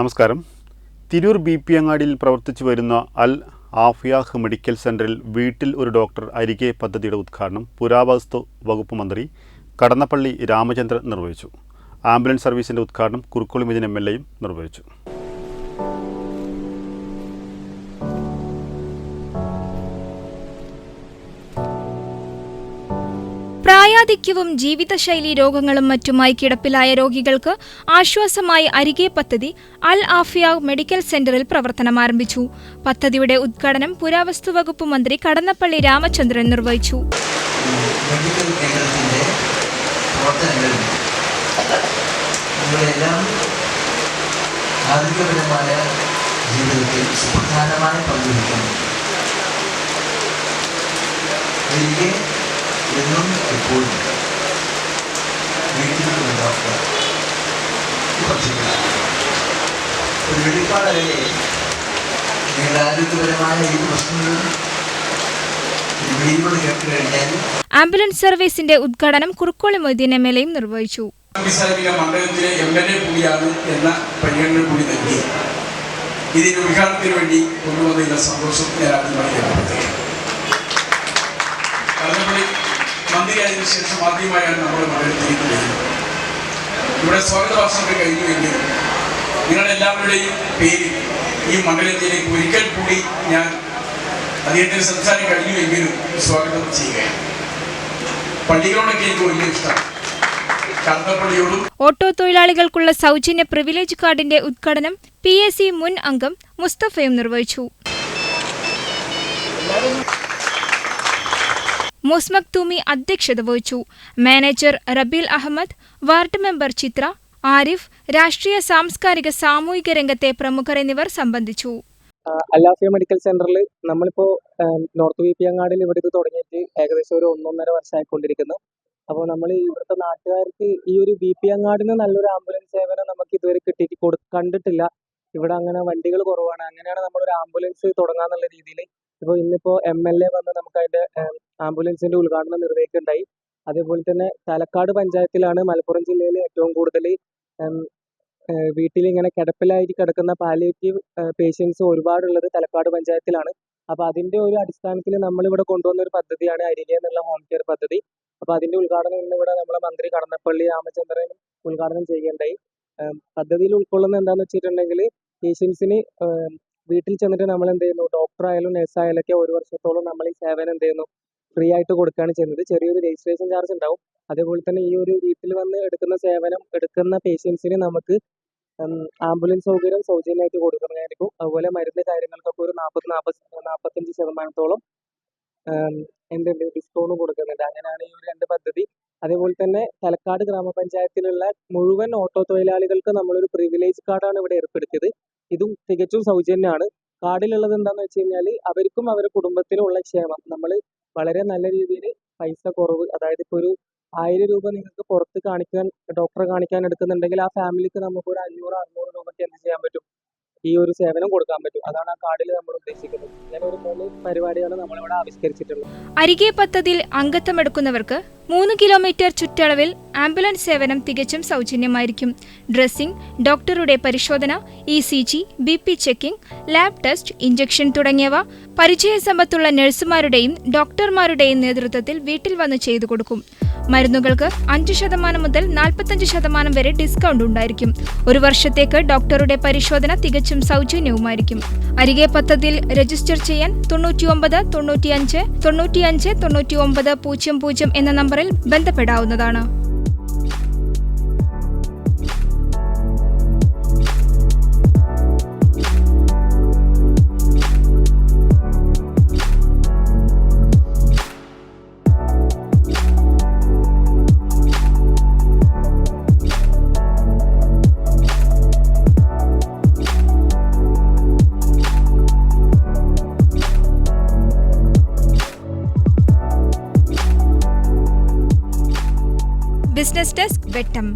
നമസ്കാരം. Tirur B P അങ്ങാടിയിൽ പ്രവർത്തിച്ചു വരുന്ന അൽ ആഫിയാഹ് മെഡിക്കൽ സെന്ററിൽ വീട്ടിൽ ഒരു ഡോക്ടർ അരികെ പദ്ധതിയുടെ ഉദ്ഘാടനം പുരാവസ്തു വകുപ്പ് മന്ത്രി കടന്നപ്പള്ളി രാമചന്ദ്രൻ നിർവഹിച്ചു. ആംബുലൻസ് സർവീസിന്റെ ഉദ്ഘാടനം കുറുക്കുളി മിഥുൻ എം എൽ എയും നിർവഹിച്ചു. പ്രായാധിക്യവും ജീവിതശൈലി രോഗങ്ങളും മറ്റുമായി കിടപ്പിലായ രോഗികൾക്ക് ആശ്വാസമായി അരികെ പദ്ധതി അൽ ആഫിയ മെഡിക്കൽ സെന്ററിൽ പ്രവർത്തനം ആരംഭിച്ചു. പദ്ധതിയുടെ ഉദ്ഘാടനം പുരാവസ്തു വകുപ്പ് മന്ത്രി കടന്നപ്പള്ളി രാമചന്ദ്രൻ നിർവഹിച്ചു. ജീവിതത്തിൽ സുപ്രധാനമായ പങ്കുവഹിക്കുന്നു എന്നും എപ്പോഴും ഒരു വെളിപ്പാടല്ലേ നിങ്ങളുടെ ഏത് പ്രശ്നങ്ങളും ആംബുലൻസ് സർവീസിന്റെ ഉദ്ഘാടനം കുറുക്കോളി മൊയ്തീൻ എം എൽ എയും നിർവഹിച്ചു. മണ്ഡലത്തിലെ എം എൽ എ കൂടിയാണ് എന്ന പരിഗണന കൂടി നൽകി. ഇതിന്റെ ഉദ്ഘാടനത്തിന് വേണ്ടി കൊണ്ടുവന്നതിന്റെ സന്തോഷം ഞാൻ ആദ്യമായി രേഖപ്പെടുത്തുകയാണ് കടന്നപ്പള്ളി മന്ത്രിയായതിനു ശേഷം ആദ്യമായാണ് നമ്മൾ വരുന്നത്. ഇവിടെ സ്വാഗത ഭാഷണമൊക്കെ കഴിഞ്ഞുവെങ്കിൽ നിങ്ങളെല്ലാവരുടെയും പേരിൽ ഈ മണ്ഡലത്തിലേക്ക് ഒരിക്കൽ കൂടി ഞാൻ അദ്ദേഹത്തിന് സംസാരം കഴിഞ്ഞുവെങ്കിലും സ്വാഗതം ചെയ്യുകയാണ്. പള്ളികളോടൊക്കെ എനിക്ക് വലിയ ഇഷ്ടമാണ്. കടന്നപ്പള്ളിയോടും ഓട്ടോ തൊഴിലാളികൾക്കുള്ള സൗജന്യ പ്രിവിലേജ് കാർഡിന്റെ ഉദ്ഘാടനം പി എസ് സി മുൻ അംഗം മുസ്തഫയും നിർവഹിച്ചു. മുസ്മക് തൂമി അധ്യക്ഷത വഹിച്ചു. Manager Rabeel Ahmed ward member Chithra Arif രാഷ്ട്രീയ സാംസ്കാരിക സാമൂഹിക രംഗത്തെ പ്രമുഖർ എന്നിവർ സംബന്ധിച്ചു. അല്ലാഫിയ മെഡിക്കൽ സെന്ററിൽ നമ്മളിപ്പോ നോർത്ത് വി പി അങ്ങാടിൽ ഇവിടെ തുടങ്ങിയിട്ട് ഏകദേശം ഒരു ഒന്നൊന്നര വർഷമായിക്കൊണ്ടിരിക്കുന്നു അപ്പോൾ നമ്മൾ ഇവിടുത്തെ നാട്ടുകാർക്ക് ഈ ഒരു ബി പി അങ്ങാടിന് നല്ലൊരു ആംബുലൻസ് സേവനം നമുക്ക് ഇതുവരെ കിട്ടിയിട്ട് കൊടു കണ്ടിട്ടില്ല. ഇവിടെ അങ്ങനെ വണ്ടികൾ കുറവാണ്. അങ്ങനെയാണ് നമ്മളൊരു ആംബുലൻസ് തുടങ്ങാന്നുള്ള രീതിയിൽ. ഇപ്പോൾ ഇന്നിപ്പോൾ എം എൽ എ വന്ന് നമുക്ക് അതിന്റെ ആംബുലൻസിന്റെ ഉദ്ഘാടനം നിർവഹിക്കുകയുണ്ടായി. അതേപോലെ തന്നെ തലക്കാട് പഞ്ചായത്തിലാണ് മലപ്പുറം ജില്ലയിൽ ഏറ്റവും കൂടുതൽ വീട്ടിൽ ഇങ്ങനെ കിടപ്പിലായി കിടക്കുന്ന പാലിയേറ്റീവ് പേഷ്യൻസ് ഒരുപാടുള്ളത് തലക്കാട് പഞ്ചായത്തിലാണ്. അപ്പോൾ അതിന്റെ ഒരു അടിസ്ഥാനത്തിൽ നമ്മളിവിടെ കൊണ്ടുവന്ന ഒരു പദ്ധതിയാണ് അരികെ എന്നുള്ള ഹോം കെയർ പദ്ധതി. അപ്പോൾ അതിന്റെ ഉദ്ഘാടനം ഇന്ന് ഇവിടെ നമ്മളെ മന്ത്രി കടന്നപ്പള്ളി രാമചന്ദ്രൻ ഉദ്ഘാടനം ചെയ്യുകയുണ്ടായി. ഉം, പദ്ധതിയിൽ ഉൾക്കൊള്ളുന്ന എന്താണെന്ന് വെച്ചിട്ടുണ്ടെങ്കിൽ പേഷ്യൻസിന് വീട്ടിൽ ചെന്നിട്ട് നമ്മൾ എന്ത് ചെയ്യുന്നു? നഴ്സ് ആയാലും ഒക്കെ ഒരു വർഷത്തോളം നമ്മൾ ഈ സേവനം എന്ത് ചെയ്യുന്നു? ഫ്രീ ആയിട്ട് കൊടുക്കുകയാണ് ചെയ്യുന്നത്. ചെറിയൊരു രജിസ്ട്രേഷൻ ചാർജ് ഉണ്ടാവും. അതേപോലെ തന്നെ ഈ ഒരു വീട്ടിൽ വന്ന് എടുക്കുന്ന സേവനം എടുക്കുന്ന പേഷ്യൻസിന് നമുക്ക് ആംബുലൻസ് സൗകര്യം സൗജന്യമായിട്ട് കൊടുക്കുന്നതായിരിക്കും. അതുപോലെ മരുന്ന് കാര്യങ്ങൾക്കൊക്കെ ഒരു നാൽപ്പത് നാൽപ്പത് നാൽപ്പത്തഞ്ച് ശതമാനത്തോളം എന്തുണ്ട് ഡിസ്കൗണ്ട് കൊടുക്കുന്നുണ്ട്. അങ്ങനെയാണ് ഈ ഒരു രണ്ട് പദ്ധതി. അതേപോലെ തന്നെ തലക്കാട് ഗ്രാമപഞ്ചായത്തിലുള്ള മുഴുവൻ ഓട്ടോ തൊഴിലാളികൾക്ക് നമ്മളൊരു പ്രിവിലേജ് കാർഡാണ് ഇവിടെ ഏർപ്പെടുത്തിയത്. ഇതും തികച്ചും സൗജന്യമാണ്. കാർഡിലുള്ളത് എന്താണെന്ന് വെച്ച് കഴിഞ്ഞാൽ അവർക്കും അവരുടെ കുടുംബത്തിനും ഉള്ള ക്ഷേമം. നമ്മൾ വളരെ നല്ല രീതിയിൽ പൈസ കുറവ് അതായത് ഇപ്പോൾ ഒരു ആയിരം രൂപ നിങ്ങൾക്ക് പുറത്ത് കാണിക്കാൻ ഡോക്ടറെ കാണിക്കാൻ എടുക്കുന്നുണ്ടെങ്കിൽ ആ ഫാമിലിക്ക് നമുക്ക് ഒരു അഞ്ഞൂറ് അറുന്നൂറ് രൂപയ്ക്ക് എന്ത് ചെയ്യാൻ പറ്റും? ഈ ഒരു സേവനം കൊടുക്കാൻ പറ്റും. അതാണ് ആ കാർഡിൽ നമ്മൾ ഉദ്ദേശിക്കുന്നത്. ഇങ്ങനെ ഒരു മൂന്ന് പരിപാടിയാണ് നമ്മളിവിടെ ആവിഷ്കരിച്ചിട്ടുള്ളത്. അരികെ പദ്ധതിയിൽ അംഗത്വമെടുക്കുന്നവർക്ക് മൂന്ന് കിലോമീറ്റർ ചുറ്റളവിൽ ആംബുലൻസ് സേവനം തികച്ചും സൗജന്യമായിരിക്കും. ഡ്രസ്സിംഗ് ഡോക്ടറുടെ പരിശോധന E C G B P checking lab test injection തുടങ്ങിയവ പരിചയസമ്പത്തുള്ള നഴ്സുമാരുടെയും ഡോക്ടർമാരുടെയും നേതൃത്വത്തിൽ വീട്ടിൽ വന്ന് ചെയ്തു കൊടുക്കും. മരുന്നുകൾക്ക് അഞ്ച് ശതമാനം മുതൽ നാൽപ്പത്തഞ്ച് ശതമാനം വരെ ഡിസ്കൗണ്ട് ഉണ്ടായിരിക്കും. ഒരു വർഷത്തേക്ക് ഡോക്ടറുടെ പരിശോധന തികച്ചും സൗജന്യവുമായിരിക്കും. അരികെ പദ്ധതിയിൽ രജിസ്റ്റർ ചെയ്യാൻ തൊണ്ണൂറ്റിയൊമ്പത് തൊണ്ണൂറ്റിയഞ്ച് തൊണ്ണൂറ്റിയഞ്ച് തൊണ്ണൂറ്റിയൊമ്പത് പൂജ്യം പൂജ്യം എന്ന ബന്ധപ്പെടാവുന്നതാണ് బిజినెస్ డెస్క్ బెట్టం